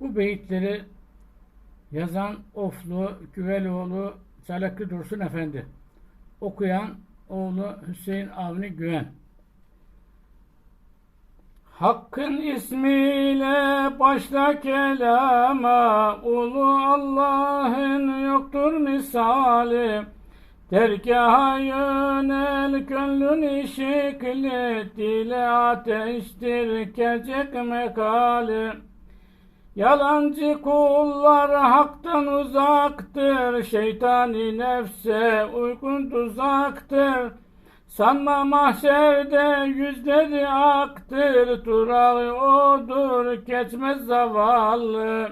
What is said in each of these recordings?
Bu beyitleri yazan Oflu Güveloğlu Çalaklı Dursun Efendi. Okuyan oğlu Hüseyin Avni Güven. Hakkın ismiyle başla kelama, Ulu Allah'ın yoktur misali. Dergaha yönel gönlün işikli, Dile ateştir gerçek mekali. Yalancı kullar haktan uzaktır, şeytani nefse uygun tuzaktır. Sanma mahşerde yüzleri aktır, durağı odur, geçmez zavallı.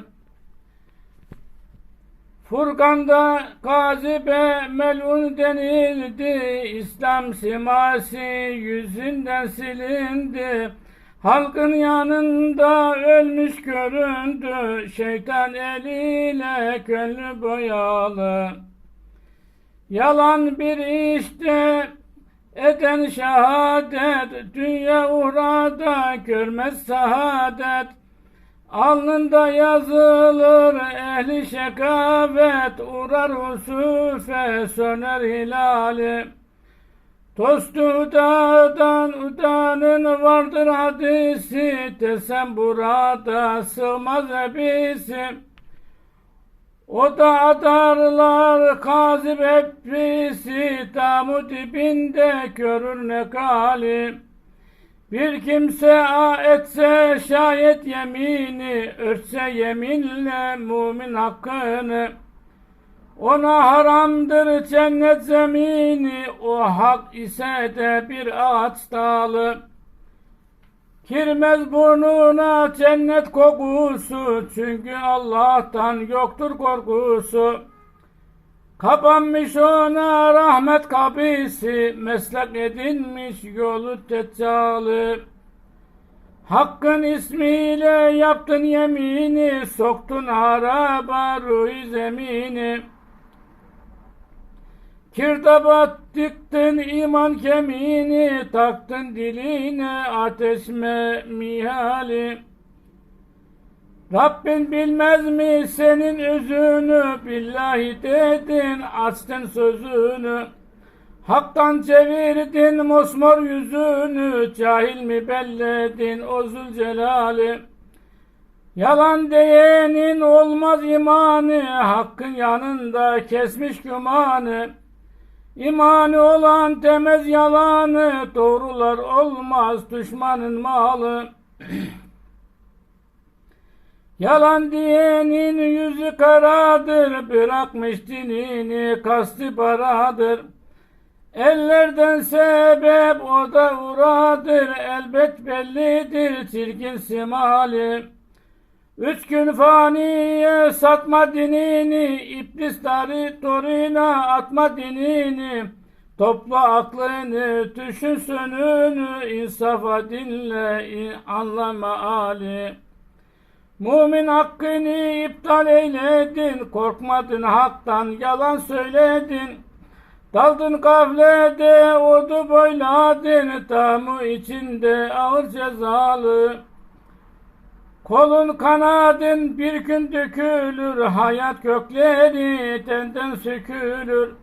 Furkan'da gazibe melun denildi, İslam simasi yüzünden silindi. Halkın yanında ölmüş göründü, şeytan eliyle gönlü boyalı. Yalan bir işte eden şehadet, dünya uğrada görmez saadet. Alnında yazılır ehli şekavet, uğrar usufe söner hilali. Tostu dağdan udanın vardır hadisi, desem burada sığmaz hepsi. O da adarlar kazip hepsi, damu dibinde görür ne gali. Bir kimse a etse şayet yemini, örtse yeminle mümin hakkını. Ona haramdır cennet zemini, o hak ise de bir ağaç dalı. Girmez burnuna cennet kokusu, çünkü Allah'tan yoktur korkusu. Kapanmış ona rahmet kapısı, meslek edinmiş yolu deccalı. Hakkın ismiyle yaptın yemini, soktun haraba ruhi zemini. Kirdabat diktin iman kemiğini, taktın diline ateş mihali. Rabbin bilmez mi senin özünü, billahi dedin, açtın sözünü. Hak'tan çevirdin mosmor yüzünü, cahil mi belledin o zülcelali. Yalan diyenin olmaz imanı, hakkın yanında kesmiş gümanı. İmanı olan demez yalanı, doğrular olmaz düşmanın malı. Yalan diyenin yüzü karadır, bırakmış dinini, kastı paradır. Ellerden sebep o da uradır, elbet bellidir çirkin simali. Üç gün faniye satma dinini, iblis dari torina atma dinini. Topla aklını, düşün sönünü, insafa dinle, anlama ali. Mümin hakkını iptal eyledin, korkmadın haktan, yalan söyledin. Daldın gaflede, odu boyladın, tamı içinde ağır cezalı. Kolun kanadın bir gün dökülür, hayat kökleri tenden sökülür.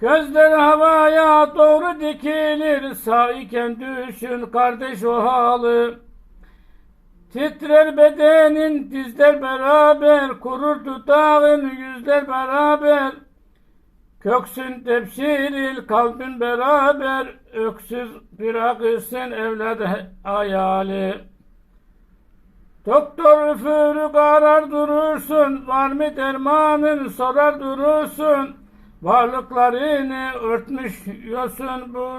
Gözler havaya doğru dikilir, sağ iken düşün kardeş o halı. Titrer bedenin dizler beraber, kurur dudağın yüzler beraber. Köksün tepşiril kalbin beraber, öksüz bırakırsın evladı hayali. Doktor üfürü karar durursun, var mı dermanın sorar durursun. Varlıklarını örtmüş yosun bu